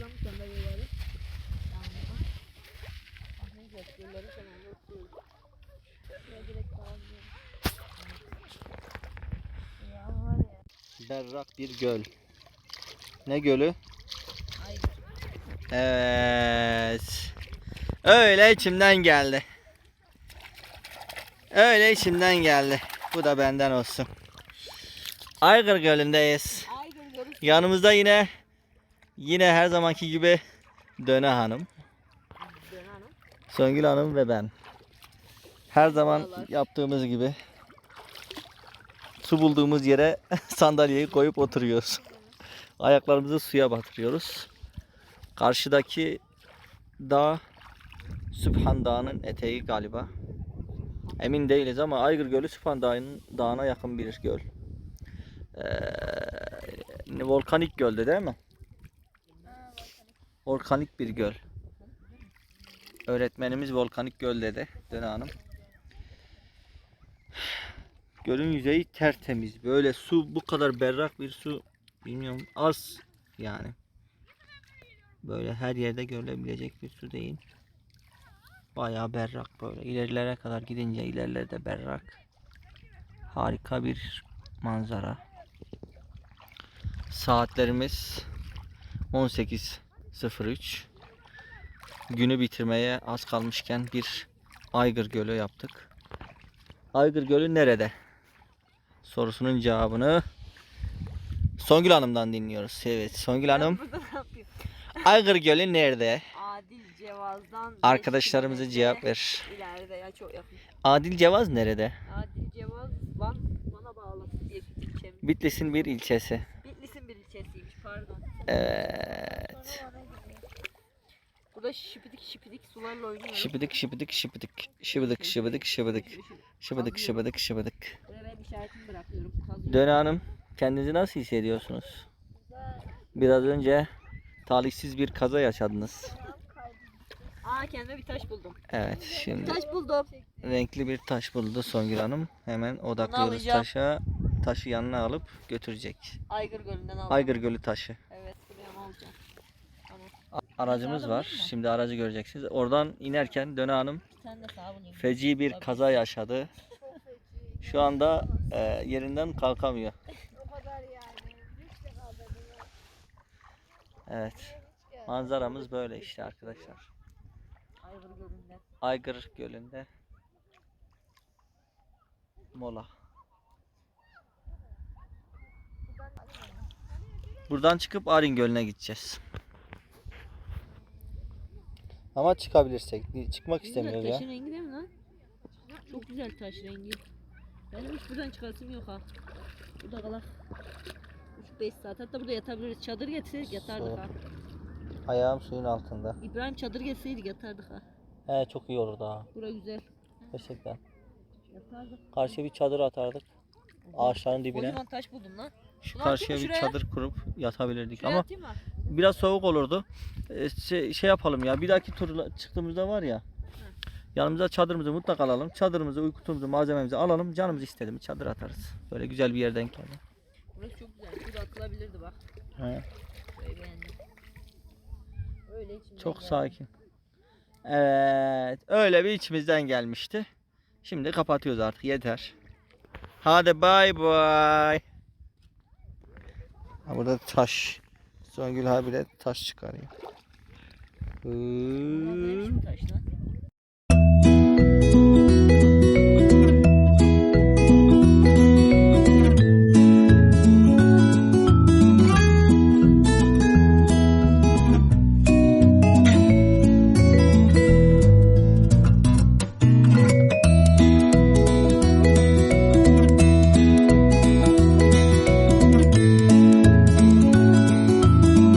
Toplam sandalyeleri. Ahmet yolları kenarına Berrak bir göl. Ne gölü? Evet. Öyle içimden geldi. Öyle içimden geldi. Bu da benden olsun. Aygır Gölü'ndeyiz. Yanımızda yine yine her zamanki gibi Döne Hanım, Dön hanım. Ve ben. Her zaman yaptığımız gibi su bulduğumuz yere sandalyeyi koyup oturuyoruz. Ayaklarımızı suya batırıyoruz. Karşıdaki dağ Sübhan Dağı'nın eteği galiba. Emin değiliz ama Aygır Gölü Sübhan Dağı'nın dağına yakın bir göl. Ee, volkanik gölde değil mi? Volkanik bir göl. Öğretmenimiz volkanik göl dedi Döne Hanım. Gölün yüzeyi tertemiz. Böyle su bu kadar berrak bir su bilmiyorum az yani. Böyle her yerde görülebilecek bir su değil. Bayağı berrak böyle. İlerilere kadar gidince ilerilerde berrak. Harika bir manzara. Saatlerimiz 18.03. Günü bitirmeye az kalmışken bir Aygır Gölü yaptık. Aygır Gölü nerede? Sorusunun cevabını Songül Hanım'dan dinliyoruz. Evet Songül Hanım? Aygır Gölü nerede? Adil Cevaz'dan Arkadaşlarımıza cevap ver. İleride ya çok yakın. Adil Cevaz nerede? Adil Cevaz Van, Van'a bağlı bir ilçemiz. Bitlis'in bir ilçesi. Bitlis'in bir ilçesiymiş pardon. Evet. Burada şipidik şipidik sularla oynuyoruz. Şıbıdık şıbıdık şıbıdık. Şıbıdık şıbıdık şıbıdık. Şıbıdık şıbıdık şıbıdık. Buraya ben işaretimi bırakıyorum. Kazıyorum. Döne Hanım kendinizi nasıl hissediyorsunuz? Biraz önce talihsiz bir kaza yaşadınız. Aa kendime bir taş buldum. Evet şimdi Taş buldum. renkli bir taş buldu Songül Hanım. Hemen odaklıyoruz alacağım. taşa. Taşı yanına alıp götürecek. Aygır Gölü'nden aldım. Aygır Gölü taşı. Evet buraya mı alacağım? Tamam. A- Aracımız var. Şimdi aracı göreceksiniz. Oradan inerken Döne Hanım Bir tane de sağ bulayım. feci bir kaza yaşadı. Şu anda e, yerinden kalkamıyor. Evet. Manzaramız böyle işte arkadaşlar. Aygır Gölü'nden. Aygır Gölü'nde mola. Buradan çıkıp Arin Gölü'ne gideceğiz. Ama çıkabilirsek. Çıkmak istemiyoruz güzel, ya. Taşın rengi değil mi lan? Çok güzel taş rengi. Benim hiç buradan çıkasım yok ha. Burada kalak. 3-5 saat. Hatta burada yatabiliriz. Çadır getirseydik yatardık ha. Ayağım suyun altında. İbrahim çadır getirseydik yatardık ha. He çok iyi olurdu ha. Bura güzel. Gerçekten. Yatardık. Karşıya bir çadır atardık. Ağaçların dibine. Kocaman taş buldum lan. Şu Ulan karşıya bir şuraya? çadır kurup yatabilirdik Şuraya ama atayım mı? Biraz soğuk olurdu. Ee, Şey, şey yapalım ya bir dahaki tur çıktığımızda var ya yanımıza çadırımızı mutlaka alalım. Çadırımızı, uykutumuzu, malzememizi alalım. Canımız istedi mi çadır atarız. Böyle güzel bir yerden geldi. Burası çok güzel. Burada atılabilirdi bak. He, beğendim. Öyle çok geldi. sakin. Evet, öyle bir içimizden gelmişti. Şimdi kapatıyoruz artık yeter. Hadi bay bay. Burada taş. Songül abi de taş çıkarıyor. Hıı. taş lan?